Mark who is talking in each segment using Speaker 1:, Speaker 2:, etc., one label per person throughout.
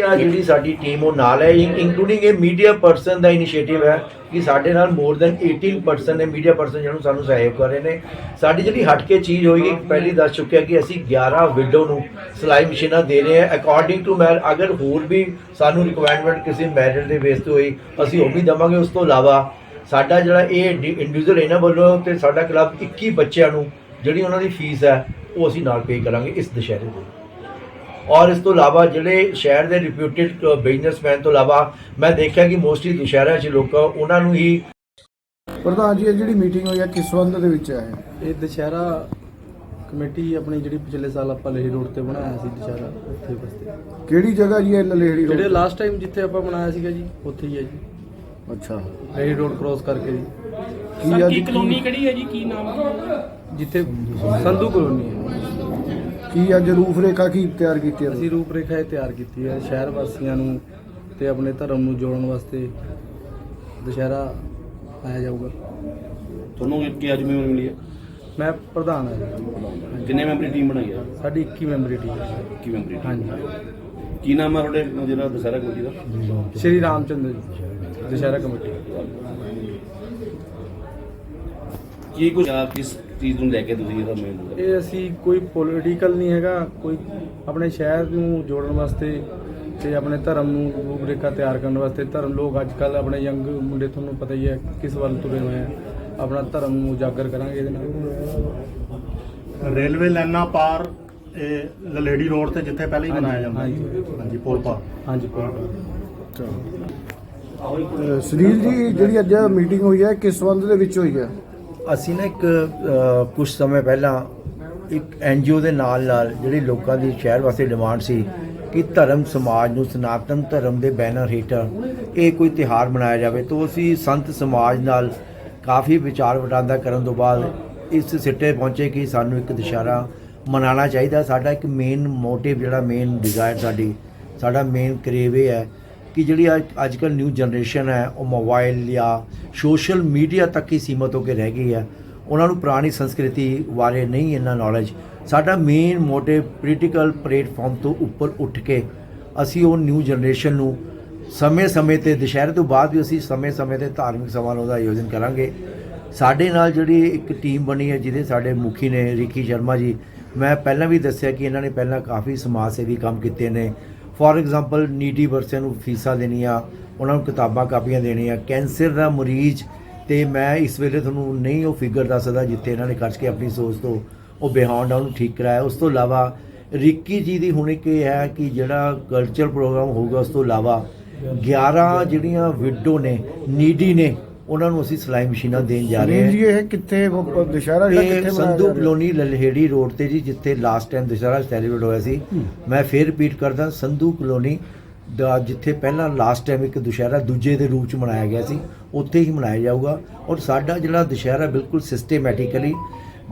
Speaker 1: ਆ ਜਿਹੜੀ ਸਾਡੀ ਟੀਮ ਉਹ ਨਾਲ ਹੈ ਇਨਕਲੂਡਿੰਗ ਇਹ ਮੀਡੀਆ ਪਰਸਨ ਦਾ ਇਨੀਸ਼ੀਏਟਿਵ ਹੈ ਕਿ ਸਾਡੇ ਨਾਲ ਮੋਰ ਦੈਨ 18% ਨੇ ਮੀਡੀਆ ਪਰਸਨ ਜਿਹਨੂੰ ਸਾਨੂੰ ਸਹਿਯੋਗ ਕਰ ਰਹੇ ਨੇ। ਸਾਡੀ ਜਿਹੜੀ ਹਟ ਕੇ ਚੀਜ਼ ਹੋਏਗੀ ਪਹਿਲੀ ਦੱਸ ਚੁੱਕਿਆ ਕਿ ਅਸੀਂ 11 ਵਿਡੋ ਨੂੰ ਸਿਲਾਈ ਮਸ਼ੀਨਾਂ ਦੇ ਰਹੇ ਹਾਂ। ਅਕੋਰਡਿੰਗ ਟੂ ਮੈਰ ਅਗਰ ਹੋਰ ਵੀ ਸਾਨੂੰ ਰਿਕੁਆਇਰਮੈਂਟ ਕਿਸੇ ਮੈਰਿਟ ਦੇ ਬੇਸ ਤੇ ਹੋਈ, ਅਸੀਂ ਉਹ ਵੀ ਦਵਾਂਗੇ। ਉਸ ਤੋਂ ਇਲਾਵਾ ਸਾਡਾ ਜਿਹੜਾ ਇਹ ਇੰਡੀਵਿਜੂਅਲ ਇਹਨਾਂ ਵੱਲੋਂ ਤੇ ਸਾਡਾ ਕਲੱਬ 21 ਬੱਚਿਆਂ ਨੂੰ ਜਿਹੜੀ ਉਹਨਾਂ ਦੀ ਫੀਸ ਹੈ, ਉਹ ਅਸੀਂ ਨਾਲ ਪੇ ਕਰਾਂਗੇ ਇਸ ਦੁਸ਼ਹਿਰੇ ਦੇ। ਔਰ ਇਸ ਤੋਂ ਇਲਾਵਾ ਜਿਹੜੇ ਸ਼ਹਿਰ ਦੇ ਰਿਪਿਊਟਡ ਬਿਜ਼ਨਸਮੈਨ ਤੋਂ ਇਲਾਵਾ ਮੈਂ ਦੇਖਿਆ ਕਿ ਮੋਸਟਲੀ ਦੁਸ਼ਹਿਰਾ 'ਚ ਲੋਕ ਉਹਨਾਂ ਨੂੰ ਹੀ
Speaker 2: ਪ੍ਰਧਾਨ ਜੀ ਇਹ ਜਿਹੜੀ ਮੀਟਿੰਗ ਹੋਈ ਹੈ ਕਿਸ ਸੰਬੰਧ ਦੇ ਵਿੱਚ ਹੈ?
Speaker 3: ਇਹ ਦੁਸ਼ਹਿਰਾ ਕਮੇਟੀ ਆਪਣੀ ਜਿਹੜੀ ਪਿਛਲੇ ਸਾਲ ਆਪਾਂ ਲੇਹ ਰੋਡ ਤੇ ਬਣਾਇਆ ਸੀ ਦੁਸ਼ਹਿਰਾ ਉੱਥੇ ਬਸਤੇ।
Speaker 2: ਕਿਹੜੀ ਜਗ੍ਹਾ ਜੀ ਇਹ ਲਲੇੜੀ
Speaker 3: ਜਿਹੜੇ
Speaker 2: ਰੋਡ
Speaker 3: ਲਾਸਟ ਟਾਈਮ ਜਿੱਥੇ ਆਪਾਂ ਬਣਾਇਆ ਸੀਗਾ ਜੀ ਉੱਥੇ ਹੀ ਹੈ ਜੀ।
Speaker 2: ਅੱਛਾ।
Speaker 3: ਲੇਹ ਰੋਡ ਕ੍ਰੋਸ ਕਰਕੇ ਜੀ।
Speaker 2: ਕੀ
Speaker 4: ਕਲੋਨੀ ਕਿਹੜੀ ਹੈ ਜੀ? ਕੀ ਨਾਮ ਹੈ?
Speaker 3: ਜਿੱਥੇ ਸੰਧੂ ਕਲੋਨੀ ਹੈ।
Speaker 2: ਕੀ ਅੱਜ ਰੂਪ ਰੇਖਾ ਕੀ ਤਿਆਰ ਕੀਤੀ ਹੈ
Speaker 3: ਅਸੀਂ ਰੂਪ ਰੇਖਾ ਇਹ ਤਿਆਰ ਕੀਤੀ ਹੈ ਸ਼ਹਿਰ ਵਾਸੀਆਂ ਨੂੰ ਤੇ ਆਪਣੇ ਧਰਮ ਨੂੰ ਜੋੜਨ ਵਾਸਤੇ ਦੁਸ਼ਹਿਰਾ ਆਇਆ ਜਾਊਗਾ।
Speaker 5: ਤੁਹਾਨੂੰ ਕੀ ਅੱਜ ਮੈਂਬਰ ਮਿਲੀ ਹੈ
Speaker 3: ਮੈਂ ਪ੍ਰਧਾਨ ਹਾਂ ਜੀ।
Speaker 5: ਕਿੰਨੇ ਮੈਂਬਰੀ ਟੀਮ ਬਣਾਈ ਹੈ
Speaker 3: ਸਾਡੀ 21 ਮੈਂਬਰੀ ਟੀਮ ਹੈ
Speaker 5: ਕੀ ਮੈਂਬਰੀ
Speaker 3: ਹਾਂਜੀ।
Speaker 5: ਕੀ ਨਾਮ ਹੈ ਤੁਹਾਡੇ ਜਿਹੜਾ ਦਸਹਿਰਾ ਕਮੇਟੀ ਦਾ?
Speaker 3: ਸ਼੍ਰੀ ਰਾਮਚੰਦਰ ਜੀ ਦੁਸ਼ਹਿਰਾ ਕਮੇਟੀ।
Speaker 5: ਕੀ ਕੁਝ ਆਪ ਕਿਸ ਚੀਜ਼ ਨੂੰ ਲੈ ਕੇ ਤੁਸੀਂ ਇਹਦਾ ਮੇਨ
Speaker 3: ਇਹ ਅਸੀਂ ਕੋਈ ਪੋਲੀਟੀਕਲ ਨਹੀਂ ਹੈਗਾ ਕੋਈ ਆਪਣੇ ਸ਼ਹਿਰ ਨੂੰ ਜੋੜਨ ਵਾਸਤੇ ਤੇ ਆਪਣੇ ਧਰਮ ਨੂੰ ਰੂਪਰੇਖਾ ਤਿਆਰ ਕਰਨ ਵਾਸਤੇ। ਧਰਮ ਲੋਕ ਅੱਜ ਕੱਲ ਆਪਣੇ ਯੰਗ ਮੁੰਡੇ ਤੁਹਾਨੂੰ ਪਤਾ ਹੀ ਹੈ ਕਿਸ ਵੱਲ ਤੁਰੇ ਹੋਏ ਆ। ਆਪਣਾ ਧਰਮ ਨੂੰ ਉਜਾਗਰ ਕਰਾਂਗੇ ਇਹਦੇ ਨਾਲ।
Speaker 6: ਰੇਲਵੇ ਲਾਈਨਾਂ ਪਾਰ ਇਹ ਲਲੇੜੀ ਰੋਡ ਤੇ ਜਿੱਥੇ ਪਹਿਲਾਂ ਹੀ ਬਣਾਇਆ ਜਾਂਦਾ।
Speaker 3: ਹਾਂਜੀ।
Speaker 6: ਹਾਂਜੀ। ਪੁਲ ਪਾਰ।
Speaker 3: ਹਾਂਜੀ
Speaker 2: ਅਹ ਸੁਨੀਲ ਜੀ ਜਿਹੜੀ ਅੱਜ ਮੀਟਿੰਗ ਹੋਈ ਹੈ ਕਿਸ ਸੰਬੰਧ ਦੇ ਵਿੱਚ ਹੋਈ ਹੈ?
Speaker 1: ਅਸੀਂ ਨਾ ਇੱਕ ਕੁਝ ਸਮੇਂ ਪਹਿਲਾਂ ਇੱਕ ਐਨਜੀਓ ਦੇ ਨਾਲ ਨਾਲ ਜਿਹੜੀ ਲੋਕਾਂ ਦੀ ਸ਼ਹਿਰ ਵਾਸਤੇ ਡਿਮਾਂਡ ਸੀ ਕਿ ਧਰਮ ਸਮਾਜ ਨੂੰ ਸਨਾਤਨ ਧਰਮ ਦੇ ਬੈਨਰ ਹੇਠਾਂ ਇਹ ਕੋਈ ਤਿਹਾਰ ਮਨਾਇਆ ਜਾਵੇ, ਤਾਂ ਅਸੀਂ ਸੰਤ ਸਮਾਜ ਨਾਲ ਕਾਫੀ ਵਿਚਾਰ ਵਟਾਂਦਰਾ ਕਰਨ ਤੋਂ ਬਾਅਦ ਇਸ ਸਿੱਟੇ ਪਹੁੰਚੇ ਕਿ ਸਾਨੂੰ ਇੱਕ ਦੁਸ਼ਹਿਰਾ ਮਨਾਉਣਾ ਚਾਹੀਦਾ। ਸਾਡਾ ਇੱਕ ਮੇਨ ਮੋਟਿਵ ਜਿਹੜਾ ਮੇਨ ਡਿਜ਼ਾਇਰ ਸਾਡੀ, ਸਾਡਾ ਮੇਨ ਕਰੇਵ ਇਹ ਹੈ ਕਿ ਜਿਹੜੀ ਅੱਜ ਅੱਜ ਕੱਲ੍ਹ ਨਿਊ ਜਨਰੇਸ਼ਨ ਹੈ, ਉਹ ਮੋਬਾਈਲ ਜਾਂ ਸੋਸ਼ਲ ਮੀਡੀਆ ਤੱਕ ਹੀ ਸੀਮਤ ਹੋ ਕੇ ਰਹਿ ਗਈ ਹੈ। ਉਹਨਾਂ ਨੂੰ ਪੁਰਾਣੀ ਸੰਸਕ੍ਰਿਤੀ ਬਾਰੇ ਨਹੀਂ ਇੰਨਾ ਨੌਲੇਜ ਸਾਡਾ ਮੇਨ ਮੋਟਿਵ ਪੋਲੀਟੀਕਲ ਪਲੇਟਫਾਰਮ ਤੋਂ ਉੱਪਰ ਉੱਠ ਕੇ ਅਸੀਂ ਉਹ ਨਿਊ ਜਨਰੇਸ਼ਨ ਨੂੰ ਸਮੇਂ-ਸਮੇਂ ਤੇ, ਦੁਸ਼ਹਿਰੇ ਤੋਂ ਬਾਅਦ ਵੀ ਅਸੀਂ ਸਮੇਂ-ਸਮੇਂ ਤੇ ਧਾਰਮਿਕ ਸਮਾਰੋਹ ਦਾ ਆਯੋਜਨ ਕਰਾਂਗੇ। ਸਾਡੇ ਨਾਲ ਜਿਹੜੀ ਇੱਕ ਟੀਮ ਬਣੀ ਹੈ, ਜਿਹਦੇ ਸਾਡੇ ਮੁਖੀ ਨੇ ਰਿਕੀ ਸ਼ਰਮਾ ਜੀ, ਮੈਂ ਪਹਿਲਾਂ ਵੀ ਦੱਸਿਆ ਕਿ ਇਹਨਾਂ ਨੇ ਪਹਿਲਾਂ ਕਾਫੀ ਸਮਾਜ ਸੇਵੀ ਕੰਮ ਕੀਤੇ ਨੇ। ਫੋਰ ਐਗਜ਼ਾਮਪਲ ਨੀਡੀ ਵਰਸਿਆਂ ਨੂੰ ਫੀਸਾਂ ਦੇਣੀਆਂ, ਉਹਨਾਂ ਨੂੰ ਕਿਤਾਬਾਂ ਕਾਪੀਆਂ ਦੇਣੀਆਂ, ਕੈਂਸਰ ਦਾ ਮਰੀਜ਼, ਤੇ ਮੈਂ ਇਸ ਵੇਲੇ ਤੁਹਾਨੂੰ ਨਹੀਂ ਉਹ ਫਿਗਰ ਦੱਸ ਸਕਦਾ ਜਿੱਥੇ ਇਹਨਾਂ ਨੇ ਖਰਚ ਕੇ ਆਪਣੀ ਸੋਚ ਤੋਂ ਉਹ ਬਿਹਾਉਂਡ ਉਹਨੂੰ ਠੀਕ ਕਰਾਇਆ। ਉਸ ਤੋਂ ਇਲਾਵਾ ਰਿੱਕੀ ਜੀ ਦੀ ਹੁਣ ਇੱਕ ਇਹ ਹੈ ਕਿ ਜਿਹੜਾ ਕਲਚਰ ਪ੍ਰੋਗਰਾਮ ਹੋਊਗਾ, ਉਸ ਤੋਂ ਇਲਾਵਾ 11 ਜਿਹੜੀਆਂ ਵਿਡੋ ਨੇ ਨੀਡੀ ਨੇ ਉਹਨਾਂ ਨੂੰ ਅਸੀਂ ਸਿਲਾਈ ਮਸ਼ੀਨਾਂ ਦੇਣ ਜਾ ਰਹੇ ਹਾਂ
Speaker 2: ਜੀ ਇਹ ਕਿੱਥੇ ਦੁਸ਼ਹਿਰਾ ਜਿਹੜਾ ਕਿੱਥੇ
Speaker 1: ਸੰਧੂ? ਕਲੋਨੀ ਲਲਹੇੜੀ ਰੋਡ ਤੇ ਜੀ ਜਿੱਥੇ ਲਾਸਟ ਟਾਈਮ ਦੁਸ਼ਹਿਰਾ ਸੈਲੀਬ੍ਰੇਟ ਹੋਇਆ ਸੀ। ਮੈਂ ਫੇਰ ਰਿਪੀਟ ਕਰਦਾ ਸੰਧੂ ਕਲੋਨੀ ਦਾ ਜਿੱਥੇ ਪਹਿਲਾਂ ਲਾਸਟ ਟਾਈਮ ਇੱਕ ਦੁਸ਼ਹਿਰਾ ਦੂਜੇ ਦੇ ਰੂਪ ਚ ਮਨਾਇਆ ਗਿਆ ਸੀ ਉੱਥੇ ਹੀ ਮਨਾਇਆ ਜਾਊਗਾ। ਔਰ ਸਾਡਾ ਜਿਹੜਾ ਦੁਸ਼ਹਿਰਾ ਬਿਲਕੁਲ ਸਿਸਟੇਮੈਟਿਕਲੀ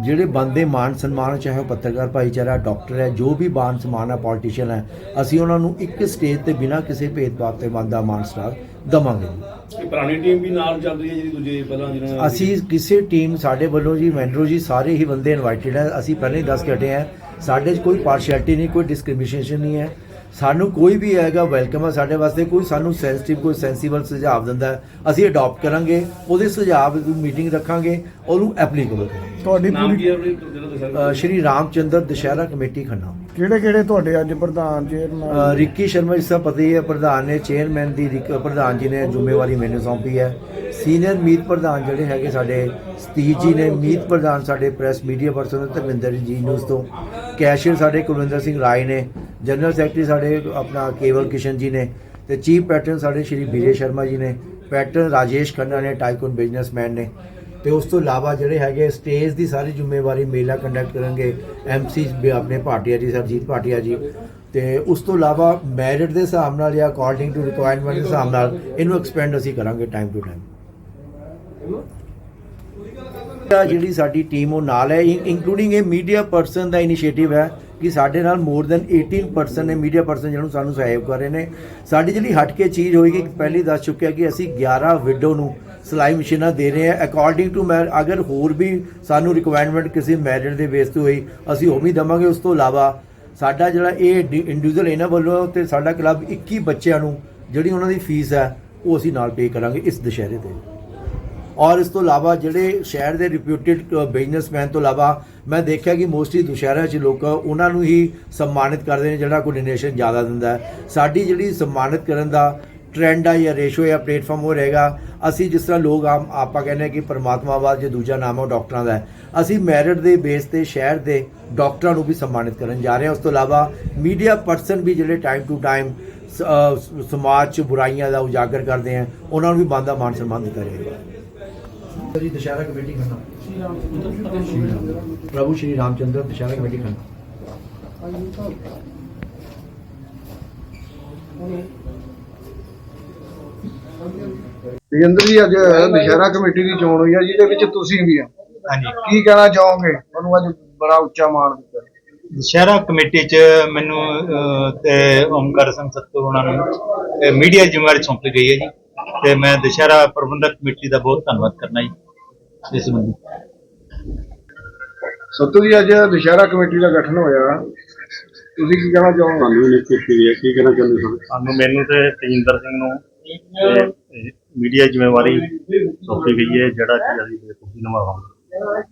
Speaker 1: ਜਿਹੜੇ ਬੰਦੇ ਮਾਨ ਸਨਮਾਨ ਚਾਹੇ ਉਹ ਪੱਤਰਕਾਰ ਭਾਈਚਾਰਾ ਡਾਕਟਰ ਹੈ ਜੋ ਵੀ ਮਾਨ ਸਨਮਾਨ ਹੈ ਪੋਲੀਟੀਸ਼ੀਅਨ ਹੈ ਅਸੀਂ ਉਹਨਾਂ ਨੂੰ ਇੱਕ ਸਟੇਜ ਤੇ ਬਿਨਾਂ ਕਿਸੇ ਭੇਦਭਾਵ ਤੇ ਬੰਦਾ ਮਾਨ ਸਟਾਰ ਦਵਾਂਗੇ।
Speaker 5: ਇਹ ਪੁਰਾਣੀ ਟੀਮ ਵੀ ਨਾਲ ਚੱਲ ਰਹੀ ਹੈ ਜਿਹੜੀ ਦੂਜੇ ਪਹਿਲਾਂ ਜਿਹਨਾਂ ਨੇ
Speaker 1: ਅਸੀਂ ਕਿਸੇ ਟੀਮ ਸਾਡੇ ਵੱਲੋਂ ਜੀ ਮੈਂਡਰੋ ਜੀ ਸਾਰੇ ਹੀ ਬੰਦੇ ਇਨਵਾਈਟਡ ਹੈ। ਅਸੀਂ ਪਹਿਲਾਂ ਹੀ ਦੱਸ ਕੇ ਹਟੇ ਹਾਂ। ਸਾਡੇ 'ਚ ਕੋਈ ਪਾਰਸ਼ੈਲਿਟੀ ਨਹੀਂ ਕੋਈ ਡਿਸਕ੍ਰਿਮੀਨੇਸ਼ਨ ਨਹੀਂ ਹੈ। ਸਾਨੂੰ ਕੋਈ ਵੀ ਆਏਗਾ ਵੈਲਕਮ ਹੈ ਸਾਡੇ ਵਾਸਤੇ ਕੋਈ ਸਾਨੂੰ ਸੈਂਸਿਟਿਵ ਕੋਈ ਸੈਂਸੀਬਲ ਸੁਝਾਅ ਦਿੰਦਾ ਅਸੀਂ ਅਡਾਪਟ ਕਰਾਂਗੇ ਉਹਦੇ ਸੁਝਾਅ ਦੀ ਮੀਟਿੰਗ ਰੱਖਾਂਗੇ ਉਹਨੂੰ ਐਪਲੀਕੇਬਲ ਕਰਾਂਗੇ।
Speaker 2: ਤੁਹਾਡੀ ਪੂਰੀ
Speaker 1: ਅ, ਸ਼੍ਰੀ ਰਾਮਚੰਦਰ ਦੁਸ਼ਹਿਰਾ ਕਮੇਟੀ ਖੰਨਾ।
Speaker 2: ਕਿਹੜੇ ਕਿਹੜੇ ਤੁਹਾਡੇ ਅੱਜ ਪ੍ਰਧਾਨ
Speaker 1: ਅ,
Speaker 2: ਚੇਅਰਮੈਨ
Speaker 1: ਰਿੱਕੀ ਸ਼ਰਮਾ ਜਿਸ ਤਰ੍ਹਾਂ ਪਤਾ ਹੀ ਹੈ ਪ੍ਰਧਾਨ ਨੇ ਚੇਅਰਮੈਨ ਦੀ ਰਿਕ- ਪ੍ਰਧਾਨ ਜੀ ਨੇ ਜ਼ਿੰਮੇਵਾਰੀ ਮੈਨੂੰ ਸੌਂਪੀ ਹੈ। ਸੀਨੀਅਰ ਮੀਤ ਪ੍ਰਧਾਨ ਜਿਹੜੇ ਹੈਗੇ ਸਾਡੇ ਸਤੀਸ਼ ਜੀ ਨੇ ਮੀਤ ਪ੍ਰਧਾਨ ਸਾਡੇ ਪ੍ਰੈਸ ਮੀਡੀਆ ਪਰਸਨ ਧਰਮਿੰਦਰ ਜੀ ਨਿਊਜ਼ ਤੋਂ। ਕੈਸ਼ੀਅਰ ਸਾਡੇ ਕੁਲਵਿੰਦਰ ਸਿੰਘ ਰਾਏ ਨੇ ਜਨਰਲ ਸੈਕਟਰੀ ਸਾਡੇ ਆਪਣਾ ਕੇਵਲ ਕਿਸ਼ਨ ਜੀ ਨੇ ਤੇ ਚੀਫ ਪੈਟਰਨ ਸਾਡੇ ਸ਼੍ਰੀ ਵਿਜੇ ਸ਼ਰਮਾ ਜੀ ਨੇ, ਪੈਟਰਨ ਰਾਜੇਸ਼ ਖੰਨਾ ਨੇ, ਟਾਈਕਨ ਬਿਜ਼ਨਸਮੈਨ ਨੇ। ਤੇ ਉਸ ਤੋਂ ਇਲਾਵਾ ਜਿਹੜੇ ਹੈਗੇ ਸਟੇਜ ਦੀ ਸਾਰੀ ਜ਼ਿੰਮੇਵਾਰੀ ਮੇਲਾ ਕੰਡਕਟ ਕਰਨਗੇ, ਐਮਸੀ ਆਪਣੇ ਭਾਟੀਆ ਜੀ, ਸਰਜੀਤ ਭਾਟੀਆ ਜੀ। ਤੇ ਉਸ ਤੋਂ ਇਲਾਵਾ ਮੈਰਿਟ ਦੇ ਹਿਸਾਬ ਨਾਲ ਜਾਂ ਅਕੋਰਡਿੰਗ ਟੂ ਰਿਕੁਆਇਰਮੈਂਟ ਦੇ ਹਿਸਾਬ ਨਾਲ ਇਹਨੂੰ ਐਕਸਪੈਂਡ ਅਸੀਂ ਕਰਾਂਗੇ ਟਾਈਮ ਟੂ ਟਾਈਮ ਜਿਹੜੀ ਸਾਡੀ ਟੀਮ ਉਹ ਨਾਲ ਹੈ ਇਨਕਲੂਡਿੰਗ ਇਹ ਮੀਡੀਆ ਪਰਸਨ ਦਾ ਇਨੀਸ਼ੀਏਟਿਵ ਹੈ। ਕਿ ਸਾਡੇ ਨਾਲ ਮੋਰ ਦੈਨ 18% ਨੇ ਮੀਡੀਆ ਪਰਸਨ ਜਿਹਨੂੰ ਸਾਨੂੰ ਸਹਿਯੋਗ ਕਰ ਰਹੇ ਨੇ। ਸਾਡੀ ਜਿਹੜੀ ਹਟ ਕੇ ਚੀਜ਼ ਹੋਏਗੀ ਪਹਿਲੀ ਦੱਸ ਚੁੱਕਿਆ ਕਿ ਅਸੀਂ 11 ਵਿਡੋ ਨੂੰ ਸਿਲਾਈ ਮਸ਼ੀਨਾਂ ਦੇ ਰਹੇ ਹਾਂ। ਅਕੋਰਡਿੰਗ ਟੂ ਮੈਂ, ਅਗਰ ਹੋਰ ਵੀ ਸਾਨੂੰ ਰਿਕੁਆਇਰਮੈਂਟ ਕਿਸੇ ਮੈਰਿਟ ਦੇ ਬੇਸ ਤੇ ਹੋਈ, ਅਸੀਂ ਉਹ ਵੀ ਦਵਾਂਗੇ। ਉਸ ਤੋਂ ਇਲਾਵਾ ਸਾਡਾ ਜਿਹੜਾ ਇਹ ਇੰਡੀਵਿਜੂਅਲ ਇਹਨਾਂ ਵੱਲੋਂ ਤੇ ਸਾਡਾ ਕਲੱਬ 21 ਬੱਚਿਆਂ ਨੂੰ ਜਿਹੜੀ ਉਹਨਾਂ ਦੀ ਫੀਸ ਹੈ, ਉਹ ਅਸੀਂ ਨਾਲ ਪੇ ਕਰਾਂਗੇ ਇਸ ਦੁਸ਼ਹਿਰੇ ਤੇ। ਔਰ ਇਸ ਤੋਂ ਇਲਾਵਾ ਜਿਹੜੇ ਸ਼ਹਿਰ ਦੇ ਰਿਪਿਊਟਡ ਬਿਜ਼ਨਸਮੈਨ ਤੋਂ ਇਲਾਵਾ ਮੈਂ ਦੇਖਿਆ ਕਿ ਮੋਸਟਲੀ ਦੁਸ਼ਹਿਰਾ 'ਚ ਲੋਕ ਉਹਨਾਂ ਨੂੰ ਹੀ ਸਨਮਾਨਿਤ ਕਰਦੇ ਨੇ, ਜਿਹੜਾ ਕੋਈ ਡੋਨੇਸ਼ਨ ਜ਼ਿਆਦਾ ਦਿੰਦਾ ਸਾਡੀ ਜਿਹੜੀ ਸਨਮਾਨਿਤ ਕਰਨ ਦਾ ਟ੍ਰੈਂਡ ਆ ਜਾਂ ਰੇਸ਼ੋ ਜਾਂ ਪਲੇਟਫਾਰਮ ਉਹ ਰਹੇਗਾ। ਅਸੀਂ ਜਿਸ ਤਰ੍ਹਾਂ ਲੋਕ ਆਮ, ਆਪਾਂ ਕਹਿੰਦੇ ਹਾਂ ਕਿ ਪਰਮਾਤਮਾ ਬਾਅਦ ਜੇ ਦੂਜਾ ਨਾਮ ਹੈ ਉਹ ਡਾਕਟਰਾਂ ਦਾ ਅਸੀਂ ਮੈਰਿਟ ਦੇ ਬੇਸ ਤੇ ਸ਼ਹਿਰ ਦੇ ਡਾਕਟਰਾਂ ਨੂੰ ਵੀ ਸਨਮਾਨਿਤ ਕਰਨ ਜਾ ਰਹੇ ਹਾਂ। ਉਸ ਤੋਂ ਇਲਾਵਾ ਮੀਡੀਆ ਪਰਸਨ ਵੀ ਜਿਹੜੇ ਟਾਈਮ ਟੂ ਟਾਈਮ ਸਮਾਜ 'ਚ ਬੁਰਾਈਆਂ ਦਾ ਉਜਾਗਰ ਕਰਦੇ ਆ, ਉਹਨਾਂ ਨੂੰ ਵੀ ਬੰਦਾ ਮਾਨ ਸਨਮਾਨ ਦਿੱਤਾ ਜਾਏਗਾ ਜੀ ਦੁਸ਼ਹਿਰਾ ਕਮੇਟੀ ਕਰਨਾ ਪ੍ਰਭੂ ਸ਼੍ਰੀ ਰਾਮਚੰਦਰ ਦੁਸ਼ਹਿਰਾ ਕਮੇਟੀ ਕਰਨਾ
Speaker 2: ਵਿਜੇਂਦਰ ਜੀ ਅੱਜ ਦੁਸ਼ਹਿਰਾ ਕਮੇਟੀ ਦੀ ਚੋਣ ਹੋਈ ਹੈ ਜਿਹਦੇ ਵਿੱਚ ਤੁਸੀਂ ਵੀ ਆ।
Speaker 7: ਹਾਂਜੀ।
Speaker 2: ਕੀ ਕਹਿਣਾ ਚਾਹੋਗੇ? ਤੁਹਾਨੂੰ ਅੱਜ ਬੜਾ ਉੱਚਾ ਮਾਣ ਦਿੱਤਾ।
Speaker 7: ਦੁਸ਼ਹਿਰਾ ਕਮੇਟੀ ਚ ਮੈਨੂੰ ਤੇ ਓਮਕਾਰ ਸਿੰਘ ਸੱਤੂ ਉਹਨਾਂ ਨੂੰ ਮੀਡੀਆ ਜ਼ਿੰਮੇਵਾਰੀ ਸੌਂਪੀ ਗਈ ਹੈ ਜੀ। ਤੇ ਮੈਂ ਦੁਸ਼ਹਿਰਾ ਪ੍ਰਬੰਧਕ ਕਮੇਟੀ ਦਾ ਬਹੁਤ ਧੰਨਵਾਦ ਕਰਨਾ ਜੀ ਇਸ ਸੰਬੰਧੀ।
Speaker 2: ਸੱਤੂ ਜੀ ਅੱਜ ਦੁਸ਼ਹਿਰਾ ਕਮੇਟੀ ਦਾ ਗਠਨ ਹੋਇਆ। ਤੁਸੀਂ ਕੀ ਕਹਿਣਾ ਚਾਹੋਗੇ?
Speaker 6: ਸਾਨੂੰ ਨਿਸ਼ਚਿਤ ਕੀ ਹੈ ਕੀ ਕਹਿਣਾ ਚਾਹੁੰਦੇ ਹੋ? ਸਾਨੂੰ ਮੈਨੂੰ ਤੇ ਤੇਜਿੰਦਰ ਸਿੰਘ ਨੂੰ ਮੀਡੀਆ ਜ਼ਿੰਮੇਵਾਰੀ ਸੌਂਪੀ ਗਈ ਹੈ ਜਿਹੜਾ ਕਿ ਅਸੀਂ ਬੇਖੂਬੀ ਨਿਭਾਵਾਂਗੇ।